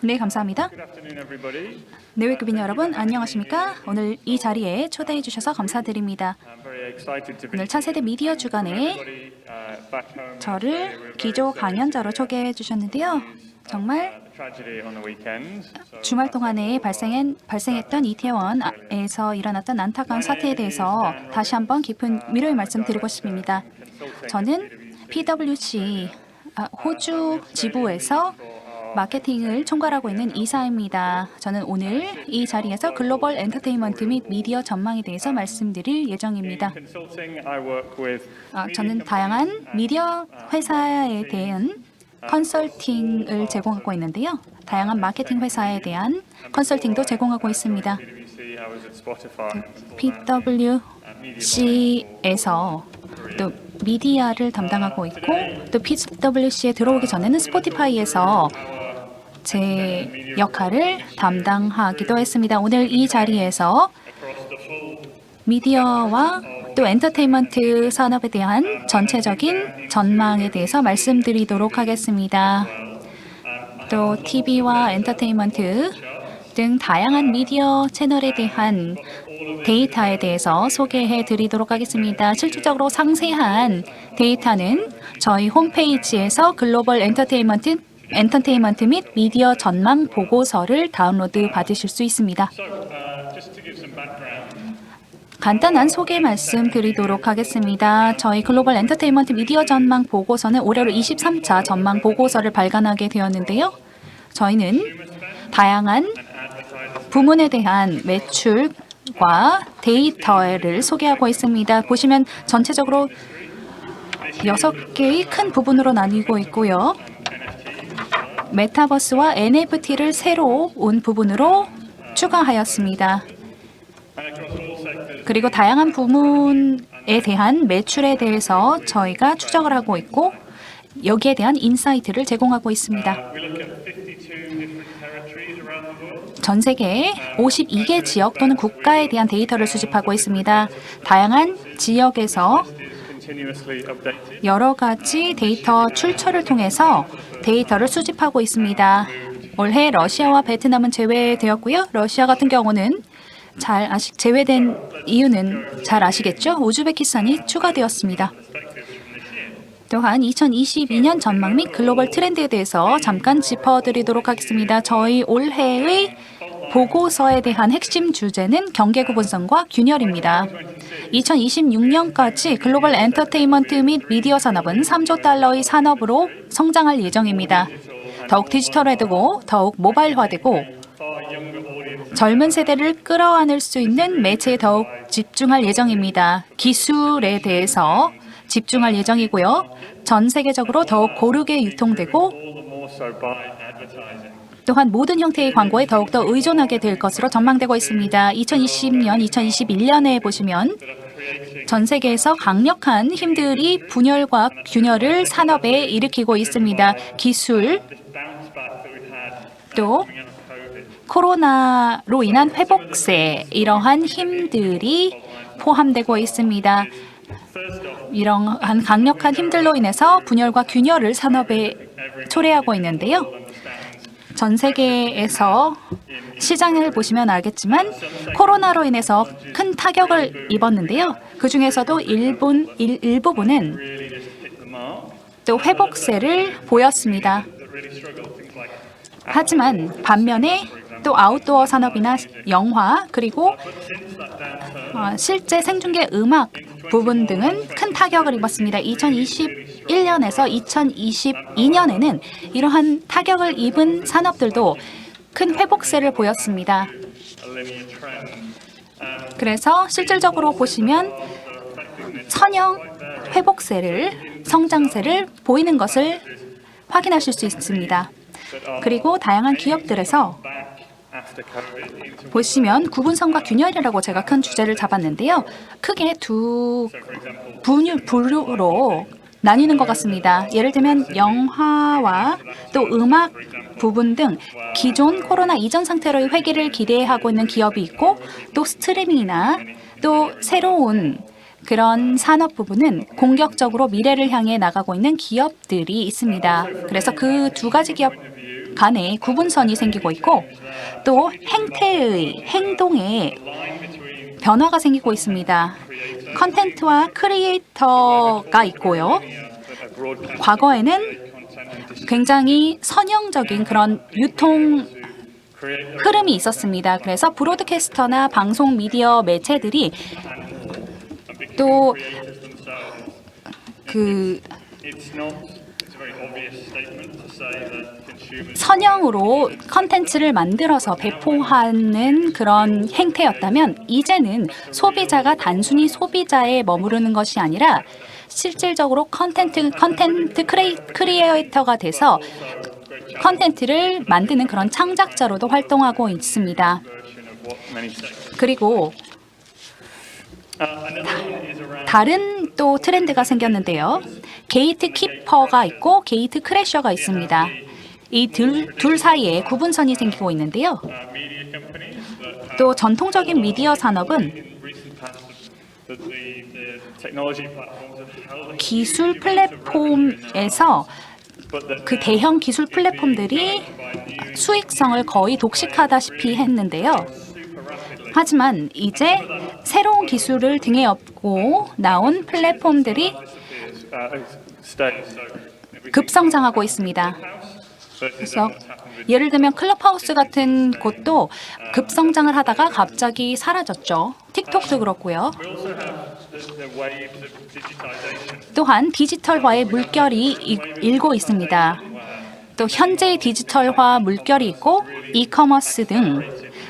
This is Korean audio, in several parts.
네, 감사합니다. Good afternoon, everybody. 내외급인 여러분, 안녕하십니까? 오늘 이 자리에 초대해 주셔서 감사드립니다. 오늘 차세대 미디어 주간에 uh. 저를 기조 강연자로 초대해 주셨는데요. 정말 Uh. So 주말 동안에 발생한, 발생했던 이태원에서 일어났던 안타까운 사태에 대해서 다시 한번 깊은 위로의 말씀 드리고 싶습니다. 저는 PwC 아, 호주 지부에서 마케팅을 총괄하고 있는 이사입니다. 저는 오늘 이 자리에서 글로벌 엔터테인먼트 및 미디어 전망에 대해서 말씀드릴 예정입니다. 아, 저는 다양한 미디어 회사에 대한 컨설팅을 제공하고 있는데요. 다양한 마케팅 회사에 대한 컨설팅도 제공하고 있습니다. PwC에서 또 미디어를 담당하고 있고 또 PwC에 들어오기 전에는 스포티파이에서 제 역할을 담당하기도 했습니다. 오늘 이 자리에서 미디어와 또 엔터테인먼트 산업에 대한 전체적인 전망에 대해서 말씀드리도록 하겠습니다. 또 TV와 엔터테인먼트 등 다양한 미디어 채널에 대한 데이터에 대해서 소개해 드리도록 하겠습니다. 실질적으로 상세한 데이터는 저희 홈페이지에서 글로벌 엔터테인먼트 엔터테인먼트 및 미디어 전망 보고서를 다운로드 받으실 수 있습니다. Uh, 간단한 소개 말씀 드리도록 하겠습니다. 저희 글로벌 엔터테인먼트 미디어 전망 보고서는 올해로 23차 전망 보고서를 발간하게 되었는데요. 저희는 다양한 부문에 대한 매출과 데이터를 소개하고 있습니다. 보시면 전체적으로 여섯 개의 큰 부분으로 나뉘고 있고요. 메타버스와 NFT를 새로 온 부분으로 추가하였습니다. 그리고 다양한 부문에 대한 매출에 대해서 저희가 추적을 하고 있고 여기에 대한 인사이트를 제공하고 있습니다. we look at 52 different territories around the world. 전 세계 52개 지역 또는 국가에 대한 데이터를 수집하고 있습니다. 다양한 지역에서. 여러 가지 데이터 출처를 통해서 데이터를 수집하고 있습니다. 올해 러시아와 베트남은 제외되었고요. 러시아 같은 경우는 잘 아시 제외된 이유는 잘 아시겠죠? 우즈베키스탄이 추가되었습니다. 또한 2022년 전망 및 글로벌 트렌드에 대해서 잠깐 짚어드리도록 하겠습니다. 저희 올해의 보고서에 대한 핵심 주제는 경계 구분성과 균열입니다. 2026년까지 글로벌 엔터테인먼트 및 미디어 산업은 3조 달러의 산업으로 성장할 예정입니다. 더욱 디지털화되고 더욱 모바일화되고 젊은 세대를 끌어안을 수 있는 매체에 더욱 집중할 예정입니다. 기술에 대해서 집중할 예정이고요. 전 세계적으로 더욱 고르게 유통되고 또한 모든 형태의 광고에 더욱더 의존하게 될 것으로 전망되고 있습니다. 2020년, 2021년에 보시면 전 세계에서 강력한 힘들이 분열과 균열을 산업에 일으키고 있습니다. 기술, 또. 코로나로 인한 회복세 이러한 힘들이 포함되고 있습니다. 이러한 강력한 힘들로 인해서 분열과 균열을 산업에 초래하고 있는데요. 전 세계에서 시장을 보시면 알겠지만 코로나로 인해서 큰 타격을 입었는데요. 그 중에서도 일본 일, 일부분은. 또 회복세를 보였습니다. 하지만 반면에 또 아웃도어 산업이나 영화 그리고 어, 실제 생중계 음악 부분 등은 큰 타격을 입었습니다. 2021년에서 2022년에는 이러한 타격을 입은 산업들도 큰 회복세를 보였습니다. 그래서 실질적으로 보시면 선형 회복세를 성장세를 보이는 것을 확인하실 수 있습니다. 그리고 다양한 기업들에서 보시면 구분성과 균열이라고 제가 큰 주제를 잡았는데요. 크게 두 분류, 분류로 나뉘는 것 같습니다. 예를 들면 영화와 또 음악 부분 등 기존 코로나 이전 상태로의 회귀를 기대하고 있는 기업이 있고 또 스트리밍이나 또 새로운 그런 산업 부분은 공격적으로 미래를 향해 나가고 있는 기업들이 있습니다. 그래서 그 두 가지 기업 간에 구분선이 생기고 있고 또 행태의 행동에 변화가 생기고 있습니다. 컨텐츠와 크리에이터가 있고요. 과거에는 굉장히 선형적인 그런 유통 흐름이 있었습니다. 그래서 브로드캐스터나 방송 미디어 매체들이 또 그 선형으로 컨텐츠를 만들어서 배포하는 그런 행태였다면 이제는 소비자가 단순히 소비자에 머무르는 것이 아니라 실질적으로 컨텐츠 컨텐츠 크리에, 크리에이터가 돼서 컨텐츠를 만드는 그런 창작자로도 활동하고 있습니다. 그리고 다른 또 트렌드가 생겼는데요. 게이트 키퍼가 있고 게이트 크래셔가 있습니다. 이 둘 둘 사이에 구분선이 생기고 있는데요. uh, 또 전통적인 미디어 산업은 기술 플랫폼에서 그 대형 기술 플랫폼들이 수익성을 거의 독식하다시피 했는데요. 하지만 이제 새로운 기술을 등에 업고 나온 플랫폼들이 uh, 급성장하고 있습니다. 그래서 with 예를 들면 클럽하우스 같은 곳도 급성장을 하다가 갑자기 사라졌죠. 틱톡도 그렇고요. of digitization. 또한 디지털화의 물결이 이- 일고 있습니다. 또 현재의 디지털화 물결이 있고 이커머스 등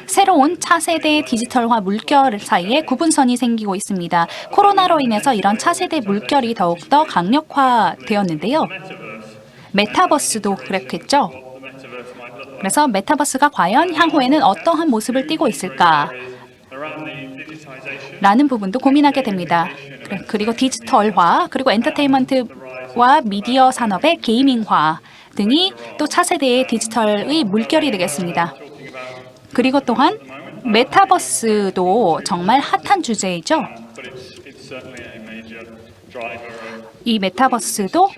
새로운 차세대 디지털화 물결 사이에 구분선이 생기고 있습니다. 코로나로 인해서 이런 차세대 물결이 더욱더 강력화되었는데요. 메타버스도 그렇겠죠. 그래서 메타버스가 과연 향후에는 어떠한 모습을 띠고 있을까? 라는 부분도 고민하게 됩니다. 그리고 디지털화, 그리고 엔터테인먼트와 미디어 산업의 게이밍화 등이 또 차세대의 디지털의 물결이 되겠습니다. 그리고 또한 메타버스도 정말 핫한 주제이죠. 이 메타버스도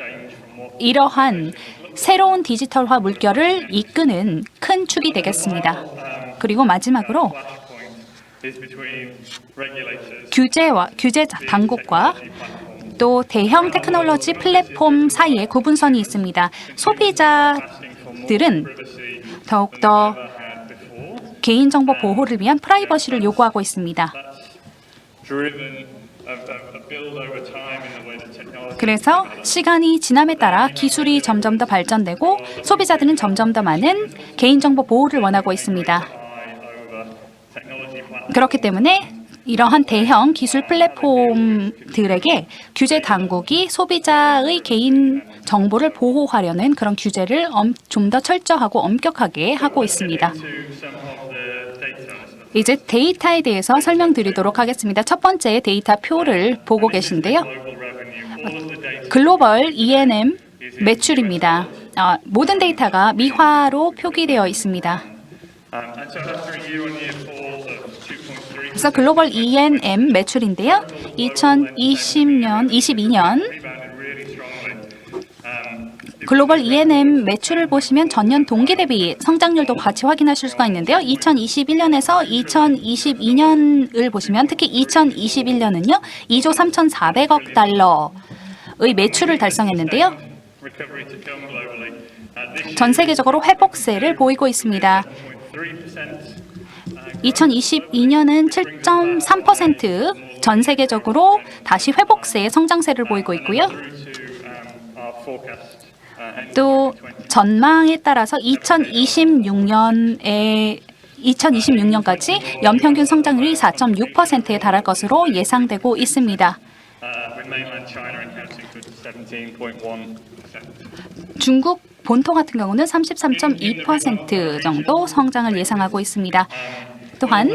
이러한 새로운 디지털화 물결을 이끄는 큰 축이 되겠습니다. 그리고 마지막으로 규제와 규제 당국과 또 대형 테크놀로지 플랫폼 사이에 구분선이 있습니다. 소비자들은 더욱더 개인정보 보호를 위한 프라이버시를 요구하고 있습니다. 그래서 시간이 지남에 따라 기술이 점점 더 발전되고 소비자들은 점점 더 많은 개인정보 보호를 원하고 있습니다. 그렇기 때문에 이러한 대형 기술 플랫폼들에게 규제 당국이 소비자의 개인 정보를 보호하려는 그런 규제를 좀 더 철저하고 엄격하게 하고 있습니다. 이제 데이터에 대해서 설명드리도록 하겠습니다. 첫 번째 데이터 표를 보고 계신데요. 글로벌 E&M 매출입니다. 아, 모든 데이터가 미화로 표기되어 있습니다. And so after a year-on-year fall of 2.3, 그래서 글로벌 E&M 매출인데요. 2020년, 22년 글로벌 E&M 매출을 보시면 전년 동기 대비 성장률도 같이 확인하실 수가 있는데요. 2021년에서 2022년을 보시면 특히 2021년은요. 2조 3,400억 달러의 매출을 달성했는데요. 전 세계적으로 회복세를 보이고 있습니다. 3%. 2022년은 7.3%전 세계적으로 다시 회복세의 성장세를 보이고 있고요. 또 전망에 따라서 2026년에 2026년까지 연평균 성장률이 4.6%에 달할 것으로 예상되고 있습니다. with mainland China accounting for 17.1%. 중국 본토 같은 경우는 33.2% 정도 성장을 예상하고 있습니다. 또한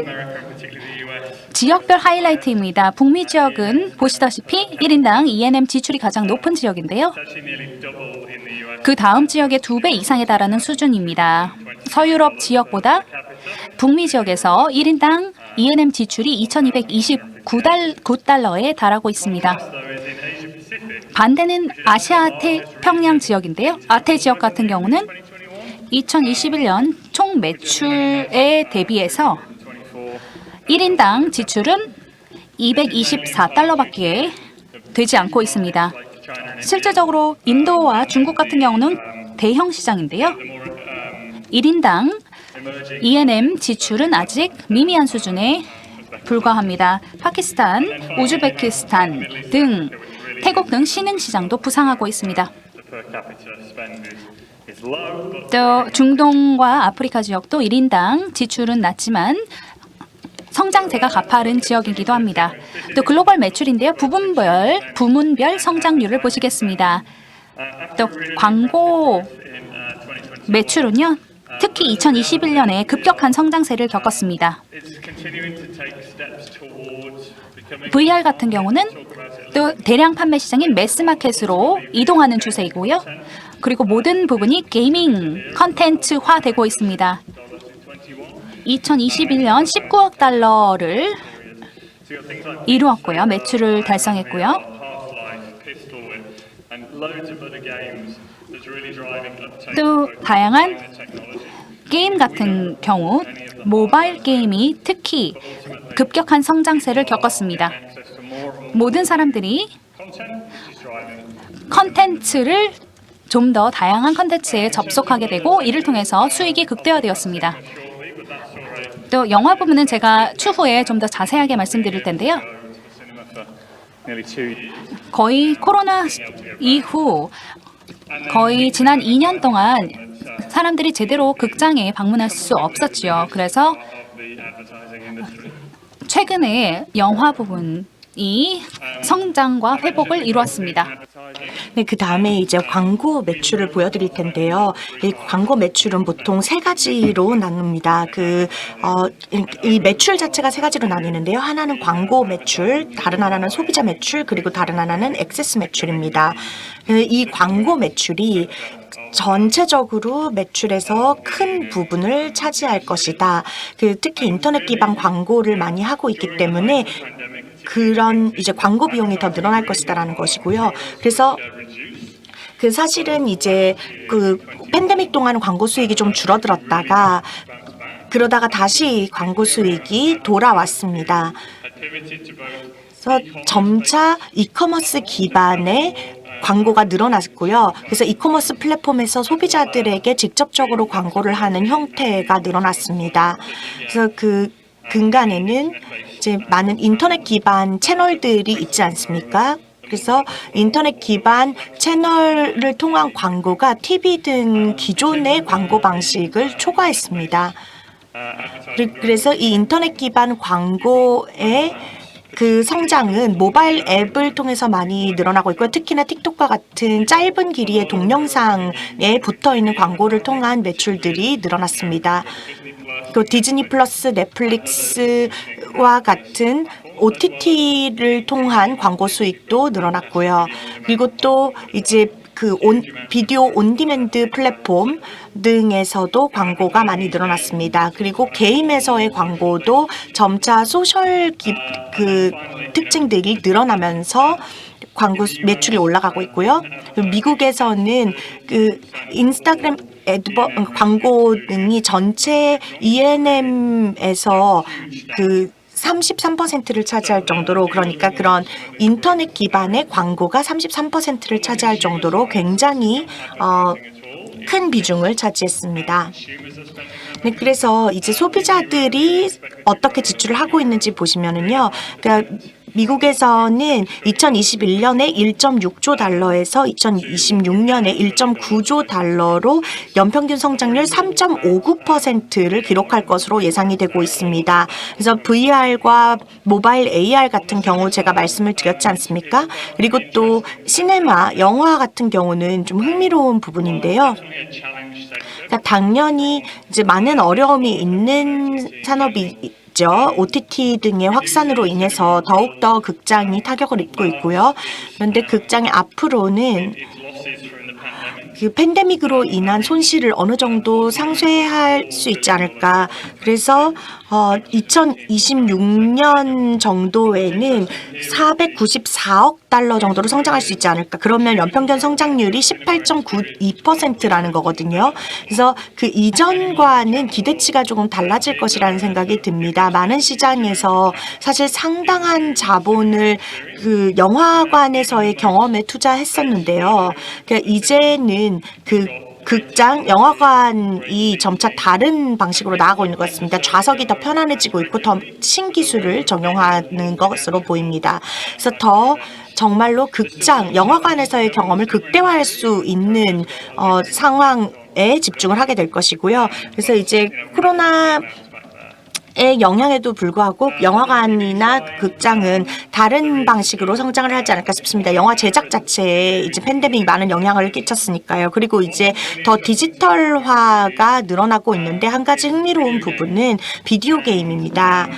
지역별 하이라이트입니다. 북미 지역은 보시다시피 1인당 E&M 지출이 가장 높은 지역인데요. 그 다음 지역의 두 배 이상에 달하는 수준입니다. 서유럽 지역보다 북미 지역에서 1인당 E&M 지출이 2,229달러에 달하고 있습니다. 반대는 아시아 태평양 지역인데요. 아태 지역 같은 경우는 2021년 총 매출에 대비해서 1인당 지출은 224달러밖에 되지 않고 있습니다. 실제적으로 인도와 중국 같은 경우는 대형 시장인데요. 1인당 E&M 지출은 아직 미미한 수준에 불과합니다. 파키스탄, 우즈베키스탄 등 태국 등 신흥 시장도 부상하고 있습니다. 또 중동과 아프리카 지역도 1인당 지출은 낮지만 성장세가 가파른 지역이기도 합니다. 또 글로벌 매출인데요. 부분별 부문별 성장률을 보시겠습니다. 또 광고 in 2020 매출은요. 특히 2021년에 급격한 성장세를 겪었습니다. VR 같은 경우는 또 대량 판매 시장인 매스마켓으로 이동하는 추세이고요. 그리고 모든 부분이 게이밍 컨텐츠화 되고 있습니다. 2021년 19억 달러를 이루었고요. 매출을 달성했고요. 또 다양한. 게임 같은 경우 모바일 게임이 특히 급격한 성장세를 겪었습니다. 모든 사람들이 컨텐츠를 좀 더 다양한 컨텐츠에 접속하게 되고 이를 통해서 수익이 극대화되었습니다. 또 영화 부분은 제가 추후에 좀 더 자세하게 말씀드릴 텐데요. 거의 코로나 이후 거의 지난 2년 동안 사람들이 제대로 극장에 방문할 수 없었지요. 그래서. 최근에 영화 부분 이 성장과 회복을 이루었습니다. 네, 그 다음에 이제 광고 매출을 보여드릴 텐데요. 이 광고 매출은 보통 세 가지로 나눕니다. 그, 어, 이, 이 매출 자체가 세 가지로 나뉘는데요. 하나는 광고 매출, 다른 하나는 소비자 매출, 그리고 다른 하나는 액세스 매출입니다. 그이 광고 매출이 전체적으로 매출에서 큰 부분을 차지할 것이다. 그 특히 인터넷 기반 광고를 많이 하고 있기 때문에 그런 이제 광고 비용이 더 늘어날 것이다라는 것이고요. 그래서 그 사실은 이제 그 팬데믹 동안 광고 수익이 좀 줄어들었다가 그러다가 다시 광고 수익이 돌아왔습니다. 그래서 점차 이커머스 기반의 광고가 늘어났고요. 그래서 이커머스 플랫폼에서 소비자들에게 직접적으로 광고를 하는 형태가 늘어났습니다. 그래서 그 근간에는 이제 많은 인터넷 기반 채널들이 있지 않습니까? 그래서 인터넷 기반 채널을 통한 광고가 TV 등 기존의 광고 방식을 초과했습니다. 그래서 이 인터넷 기반 광고의 그 성장은 모바일 앱을 통해서 많이 늘어나고 있고요. 특히나 틱톡과 같은 짧은 길이의 동영상에 붙어 있는 광고를 통한 매출들이 늘어났습니다. 또 디즈니 플러스, 넷플릭스와 같은 OTT를 통한 광고 수익도 늘어났고요. 그리고 또 이제 그 온, 비디오 온디맨드 플랫폼 등에서도 광고가 많이 늘어났습니다. 그리고 게임에서의 광고도 점차 소셜 기, 그 특징들이 늘어나면서 광고 수- 매출이 올라가고 있고요. 미국에서는 그 인스타그램 애드버 광고 등이 전체 E&M에서 그 33%를 차지할 정도로 그러니까 그런 인터넷 기반의 광고가 33%를 차지할 정도로 굉장히 어, 큰 비중을 차지했습니다. 네, 그래서 이제 소비자들이 어떻게 지출을 하고 있는지 보시면은요. 그러니까 미국에서는 2021년에 1.6조 달러에서 2026년에 1.9조 달러로 연평균 성장률 3.59%를 기록할 것으로 예상이 되고 있습니다. 그래서 VR과 모바일 AR 같은 경우 제가 말씀을 드렸지 않습니까? 그리고 또 시네마, 영화 같은 경우는 좀 흥미로운 부분인데요. 그러니까 당연히 이제 많은 어려움이 있는 산업이 죠. OTT 등의 확산으로 인해서 더욱더 극장이 타격을 입고 있고요. 그런데 극장이 앞으로는 그 팬데믹으로 인한 손실을 어느 정도 상쇄할 수 있지 않을까. 그래서 어, 2026년 정도에는 494억 달러 정도로 성장할 수 있지 않을까. 그러면 연평균 성장률이 18.92%라는 거거든요. 그래서 그 이전과는 기대치가 조금 달라질 것이라는 생각이 듭니다. 많은 시장에서 사실 상당한 자본을 그 영화관에서의 경험에 투자했었는데요. 그러니까 이제는 그 극장, 영화관이 점차 다른 방식으로 나아가고 있는 것 같습니다. 좌석이 더 편안해지고 있고 더 신기술을 적용하는 것으로 보입니다. 그래서 더 정말로 극장, 영화관에서의 경험을 극대화할 수 있는 어, 상황에 집중을 하게 될 것이고요. 그래서 이제 코로나 의 영향에도 불구하고 영화관이나 극장은 다른 방식으로 성장을 하지 않을까 싶습니다. 영화 제작 자체에 이제 팬데믹이 많은 영향을 끼쳤으니까요. 그리고 이제 더 디지털화가 늘어나고 있는데 한 가지 흥미로운 부분은 비디오 게임입니다.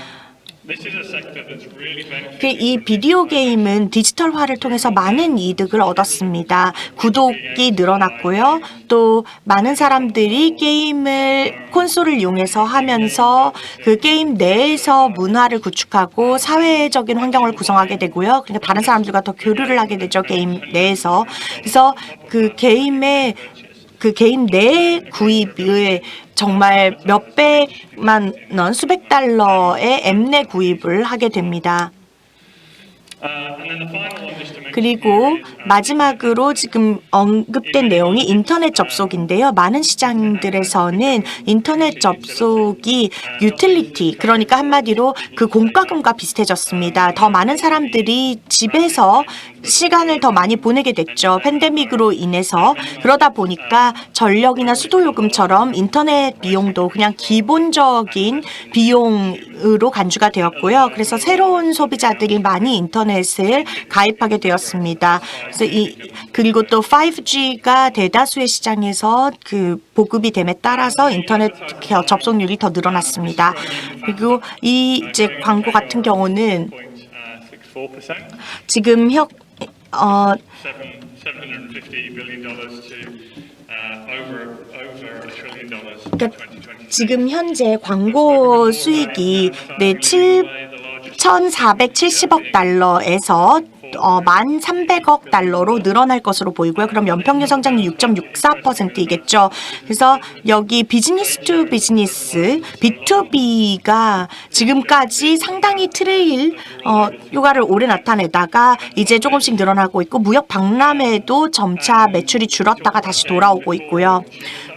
이 비디오 게임은 디지털화를 통해서 많은 이득을 얻었습니다. 구독이 늘어났고요. 또 많은 사람들이 게임을 콘솔을 이용해서 하면서 그 게임 내에서 문화를 구축하고 사회적인 환경을 구성하게 되고요. 그러니까 다른 사람들과 더 교류를 하게 되죠. 게임 내에서. 그래서 그 게임의 그 게임 내 구입을 정말 몇 백만 원, 수백 달러의 앱내 구입을 하게 됩니다. 그리고 마지막으로 지금 언급된 내용이 인터넷 접속인데요. 많은 시장들에서는 인터넷 접속이 유틸리티, 그러니까 한마디로 그 공과금과 비슷해졌습니다. 더 많은 사람들이 집에서 시간을 더 많이 보내게 됐죠. 팬데믹으로 인해서. 그러다 보니까 전력이나 수도요금처럼 인터넷 비용도 그냥 기본적인 비용 으로 간주가 되었고요. 그래서 새로운 소비자들이 많이 인터넷을 가입하게 되었습니다. 그래서 이 그리고 또 5G가 대다수의 시장에서 그 보급이 됨에 따라서 인터넷 겨- 접속률이 더 늘어났습니다. 그리고 이 이제 광고 같은 경우는 0.64%, 지금 혁 어, seven, $750 billion dollars to over, over a trillion dollars in 그러니까 2020. 지금 현재 광고 수익이 네, 7 1,470억 달러에서 어, 1,300억 달러로 늘어날 것으로 보이고요. 그럼 연평균 성장률 6.64%이겠죠. 그래서 여기 비즈니스 투 비즈니스, B2B가 지금까지 상당히 트레일 어, 효과를 오래 나타내다가 이제 조금씩 늘어나고 있고 무역 박람회도 점차 매출이 줄었다가 다시 돌아오고 있고요.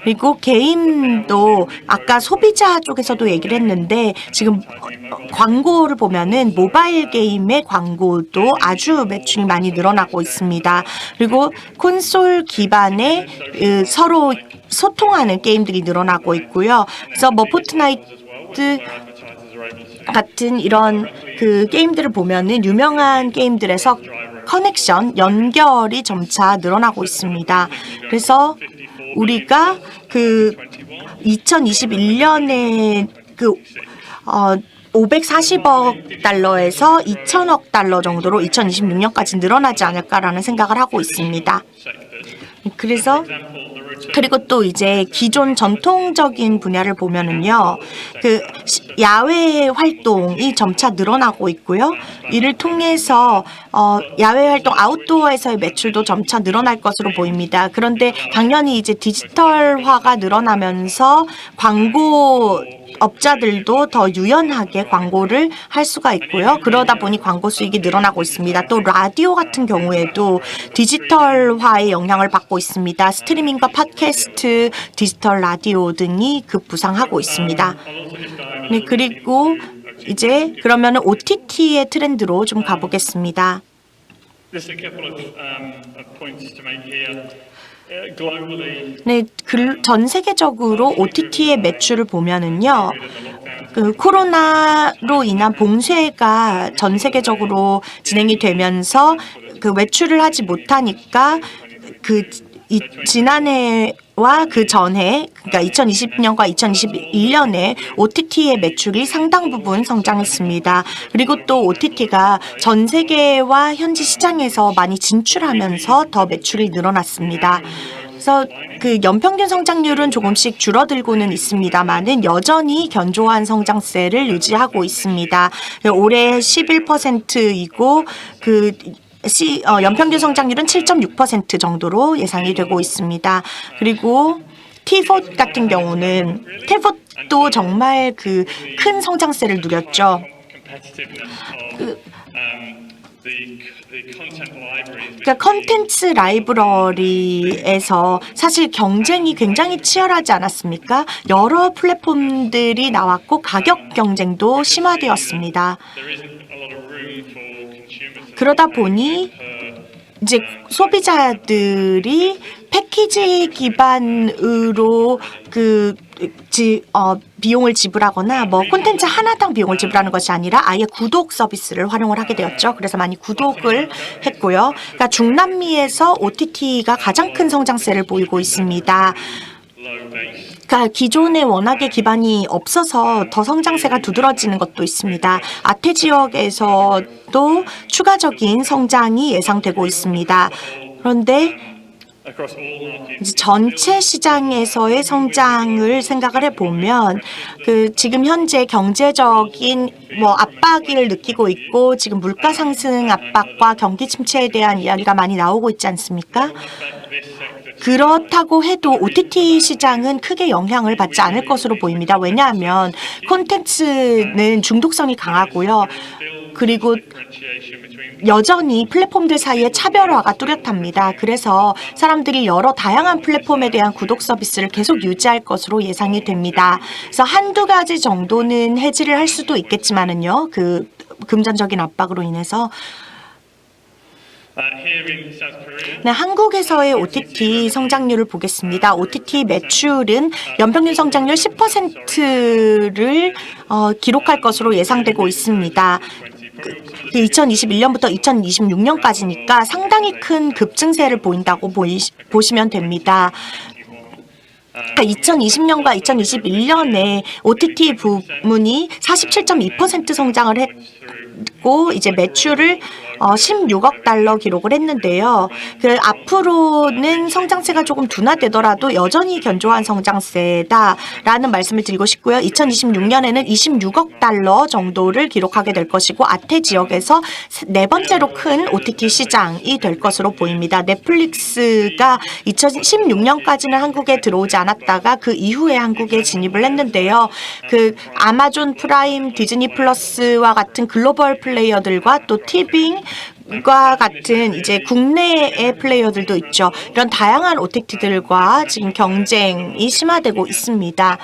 그리고 게임도 아까 소비자 쪽에서도 얘기를 했는데 지금 어, 광고를 보면은 모바일 게임의 광고도 아주 매출이 많이 늘어나고 있습니다. 그리고 콘솔 기반의 으, 서로 소통하는 게임들이 늘어나고 있고요. 그래서 뭐 포트나이트 같은 이런 그 게임들을 보면은 유명한 게임들에서 커넥션, 연결이 점차 늘어나고 있습니다. 그래서 우리가 그 2021년에 그 어, 540억 달러에서 2천억 달러 정도로 2026년까지 늘어나지 않을까라는 생각을 하고 있습니다. 그래서 그리고 또 이제 기존 전통적인 분야를 보면은요, 그 시- 야외 활동이 점차 늘어나고 있고요. 이를 통해서 어, 야외 활동 아웃도어에서의 매출도 점차 늘어날 것으로 보입니다. 그런데 당연히 이제 디지털화가 늘어나면서 광고 업자들도 더 유연하게 광고를 할 수가 있고요. 그러다 보니 광고 수익이 늘어나고 있습니다. 또 라디오 같은 경우에도 디지털화의 영향을 받고 있습니다. 스트리밍과 팟캐스트, 디지털 라디오 등이 급부상하고 있습니다. 네, 그리고 이제 그러면 OTT의 트렌드로 좀 가보겠습니다. 네, 글- 전 세계적으로 OTT의 매출을 보면은요. 그 코로나로 인한 봉쇄가 전 세계적으로 진행이 되면서 그 외출을 하지 못하니까 그 이, 지난해와 그 전해 그러니까 2020년과 2021년에 OTT의 매출이 상당 부분 성장했습니다. 그리고 또 OTT가 전 세계와 현지 시장에서 많이 진출하면서 더 매출이 늘어났습니다. 그래서 그 연평균 성장률은 조금씩 줄어들고는 있습니다만은 여전히 견조한 성장세를 유지하고 있습니다. 올해 11%이고 그 시, 어, 연평균 성장률은 7.6% 정도로 예상이 되고 있습니다. 그리고 티봇 같은 경우는 티봇도 정말 그 큰 성장세를 누렸죠. libraries. 그러니까 컨텐츠 라이브러리에서 사실 경쟁이 굉장히 치열하지 않았습니까? 여러 플랫폼들이 나왔고 가격 경쟁도 심화되었습니다. 그러다 보니 이제 소비자들이 패키지 기반으로 그 지, 어, 비용을 지불하거나 뭐 콘텐츠 하나당 비용을 지불하는 것이 아니라 아예 구독 서비스를 활용을 하게 되었죠. 그래서 많이 구독을 했고요. 그러니까 중남미에서 OTT가 가장 큰 성장세를 보이고 있습니다. 그러니까 기존에 워낙에 기반이 없어서 더 성장세가 두드러지는 것도 있습니다. 아태 지역에서도 추가적인 성장이 예상되고 있습니다. 그런데 전체 시장에서의 성장을 생각을 해보면 그 지금 현재 경제적인 뭐 압박을 느끼고 있고 지금 물가 상승 압박과 경기 침체에 대한 이야기가 많이 나오고 있지 않습니까? 그렇다고 해도 OTT 시장은 크게 영향을 받지 않을 것으로 보입니다. 왜냐하면 콘텐츠는 중독성이 강하고요. 그리고 여전히 플랫폼들 사이의 차별화가 뚜렷합니다. 그래서 사람들이 여러 다양한 플랫폼에 대한 구독 서비스를 계속 유지할 것으로 예상이 됩니다. 그래서 한두 가지 정도는 해지를 할 수도 있겠지만은요. 그 금전적인 압박으로 인해서 네, 한국에서의 OTT 성장률을 보겠습니다. OTT 매출은 연평균 성장률 10%를 어, 기록할 것으로 예상되고 있습니다. 그 2021년부터 2026년까지니까 상당히 큰 급증세를 보인다고 보이, 보시면 됩니다. 2020년과 2021년에 OTT 부문이 47.2% 성장을 했고 이제 매출을 어, 16억 달러 기록을 했는데요. 그 앞으로는 성장세가 조금 둔화되더라도 여전히 견조한 성장세다라는 말씀을 드리고 싶고요. 2026년에는 26억 달러 정도를 기록하게 될 것이고 아태 지역에서 네 번째로 큰 OTT 시장이 될 것으로 보입니다. 넷플릭스가 2016년까지는 한국에 들어오지 않았다가 그 이후에 한국에 진입을 했는데요. 그 아마존 프라임, 디즈니 플러스와 같은 글로벌 플레이어들과 또 티빙 과 같은 이제 국내의 플레이어들도 있죠. 이런 다양한 OTT들과 지금 경쟁이 심화되고 있습니다.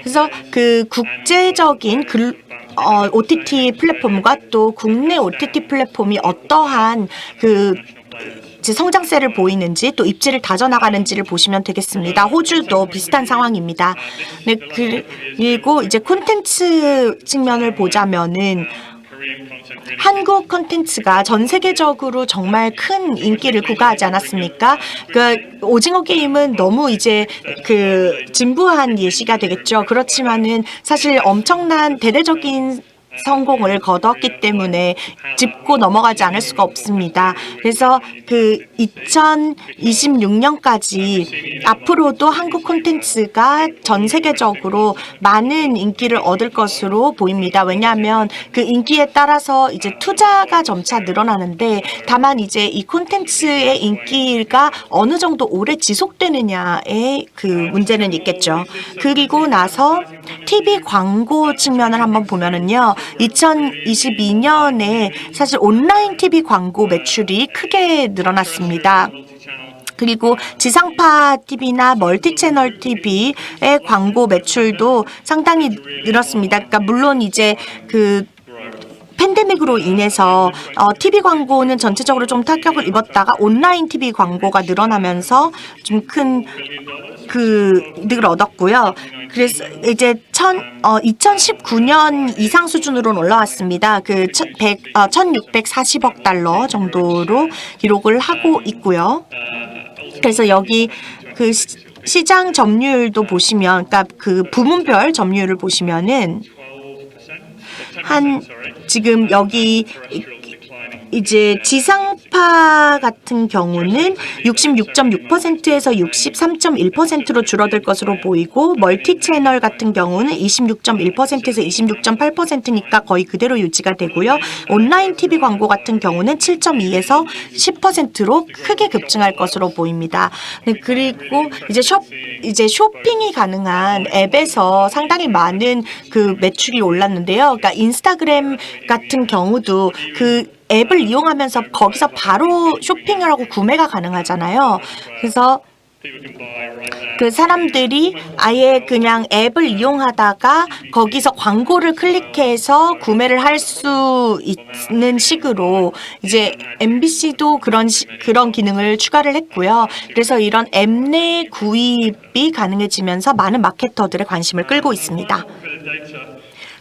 그래서 그 국제적인 글, 어, OTT 플랫폼과 또 국내 OTT 플랫폼이 어떠한 그 성장세를 보이는지 또 입지를 다져나가는지를 보시면 되겠습니다. 호주도 비슷한 상황입니다. 네, 그리고 이제 콘텐츠 측면을 보자면은 한국 콘텐츠가 전 세계적으로 정말 큰 인기를 구가하지 않았습니까? 그 오징어 게임은 너무 이제 그 진부한 예시가 되겠죠. 그렇지만은 사실 엄청난 대대적인 성공을 거뒀기 때문에 짚고 넘어가지 않을 수가 없습니다. 그래서 그 2026년까지 앞으로도 한국 콘텐츠가 전 세계적으로 많은 인기를 얻을 것으로 보입니다. 왜냐하면 그 인기에 따라서 이제 투자가 점차 늘어나는데 다만 이제 이 콘텐츠의 인기가 어느 정도 오래 지속되느냐의 그 문제는 있겠죠. 그리고 나서 TV 광고 측면을 한번 보면은요. 2022년에 사실 온라인 TV 광고 매출이 크게 늘어났습니다. 그리고 지상파 TV나 멀티 채널 TV의 광고 매출도 상당히 늘었습니다. 그러니까 물론 이제 그 팬데믹으로 인해서 어, TV 광고는 전체적으로 좀 타격을 입었다가 온라인 TV 광고가 늘어나면서 좀 큰 그 이득을 얻었고요. 그래서 이제 천, 어, 2019년 이상 수준으로 올라왔습니다. 그 천, 100, 어, 1,640억 달러 정도로 기록을 하고 있고요. 그래서 여기 그 시- 시장 점유율도 보시면, 그러니까 그 부문별 점유율을 보시면은 12%. 한. 지금 여기. 이제 지상파 같은 경우는 66.6%에서 63.1%로 줄어들 것으로 보이고 멀티 채널 같은 경우는 26.1%에서 26.8%니까 거의 그대로 유지가 되고요. 온라인 TV 광고 같은 경우는 7.2에서 10%로 크게 급증할 것으로 보입니다. 네, 그리고 이제 쇼 이제 쇼핑이 가능한 앱에서 상당히 많은 그 매출이 올랐는데요. 그러니까 인스타그램 같은 경우도 그 앱을 이용하면서 거기서 바로 쇼핑을 하고 구매가 가능하잖아요. 그래서. 그 사람들이 아예 그냥 앱을 이용하다가 거기서 광고를 클릭해서 구매를 할 수 있는 식으로 이제 MBC도 그런 시, 그런 기능을 추가를 했고요. 그래서 이런 앱 내 구입이 가능해지면서 많은 마케터들의 관심을 끌고 있습니다.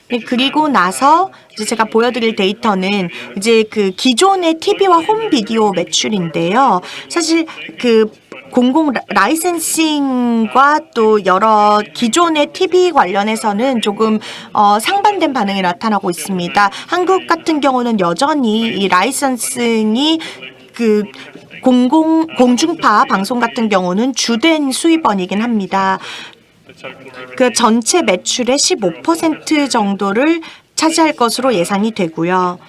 네, 그리고 나서 이제 제가 보여드릴 데이터는 이제 그 기존의 TV와 홈 비디오 매출인데요. 사실 그 공공 라- 라이센싱과 또 여러 기존의 TV 관련해서는 조금 어, 상반된 반응이 나타나고 있습니다. 한국 같은 경우는 여전히 이 라이센싱이 그 공공 공중파 방송 같은 경우는 주된 수입원이긴 합니다. 그 전체 매출의 15% 정도를 차지할 것으로 예상이 되고요.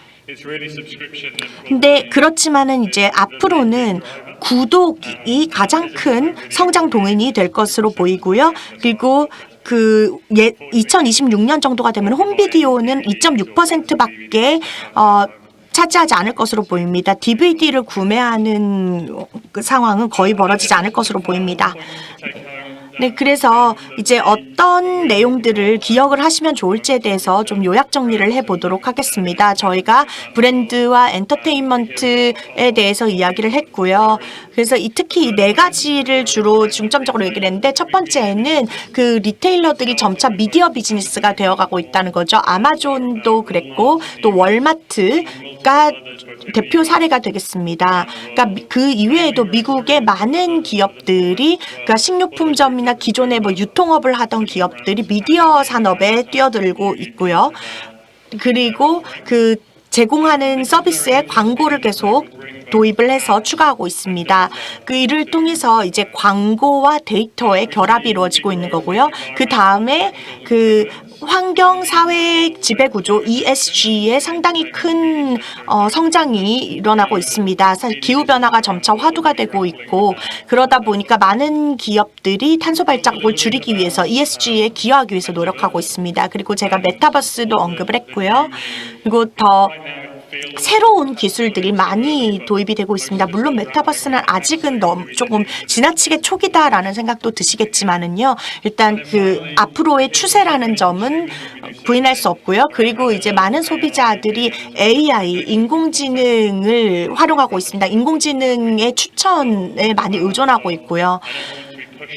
근데 그렇지만은 이제 앞으로는 구독이 가장 큰 성장 동인이 될 것으로 보이고요. 그리고 그 예, 2026년 정도가 되면 홈비디오는 2.6%밖에 어 차지하지 않을 것으로 보입니다. DVD를 구매하는 그 상황은 거의 벌어지지 않을 것으로 보입니다. 네, 그래서 이제 어떤 내용들을 기억을 하시면 좋을지에 대해서 좀 요약 정리를 해보도록 하겠습니다. 저희가 브랜드와 엔터테인먼트에 대해서 이야기를 했고요. 그래서 이 특히 이 네 가지를 주로 중점적으로 얘기를 했는데 첫 번째는 그 리테일러들이 점차 미디어 비즈니스가 되어가고 있다는 거죠. 아마존도 그랬고 또 월마트가 대표 사례가 되겠습니다. 그러니까 미- 그 이외에도 미국의 많은 기업들이 그러니까 식료품점이나 기존의 뭐 유통업을 하던 기업들이 미디어 산업에 뛰어들고 있고요. 그리고 그 제공하는 서비스에 광고를 계속 도입을 해서 추가하고 있습니다. 그 이를 통해서 이제 광고와 데이터의 결합이 이루어지고 있는 거고요. 그 다음에 그 환경 사회 지배 구조 ESG에 상당히 큰 어, 성장이 일어나고 있습니다. 사실 기후 변화가 점차 화두가 되고 있고 그러다 보니까 많은 기업들이 탄소 발자국을 줄이기 위해서 ESG에 기여하기 위해서 노력하고 있습니다. 그리고 제가 메타버스도 언급을 했고요. 그리고 더 새로운 기술들이 많이 도입이 되고 있습니다. 물론 메타버스는 아직은 너무 조금 지나치게 초기다라는 생각도 드시겠지만은요. 일단 그 앞으로의 추세라는 점은 부인할 수 없고요. 그리고 이제 많은 소비자들이 AI 인공지능을 활용하고 있습니다. 인공지능의 추천에 많이 의존하고 있고요.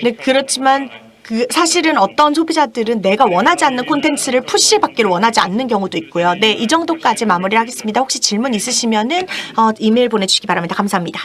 네, 그렇지만 그 사실은 어떤 소비자들은 내가 원하지 않는 콘텐츠를 푸시받기를 원하지 않는 경우도 있고요. 네, 이 정도까지 마무리하겠습니다. 혹시 질문 있으시면은 어, 이메일 보내주시기 바랍니다. 감사합니다.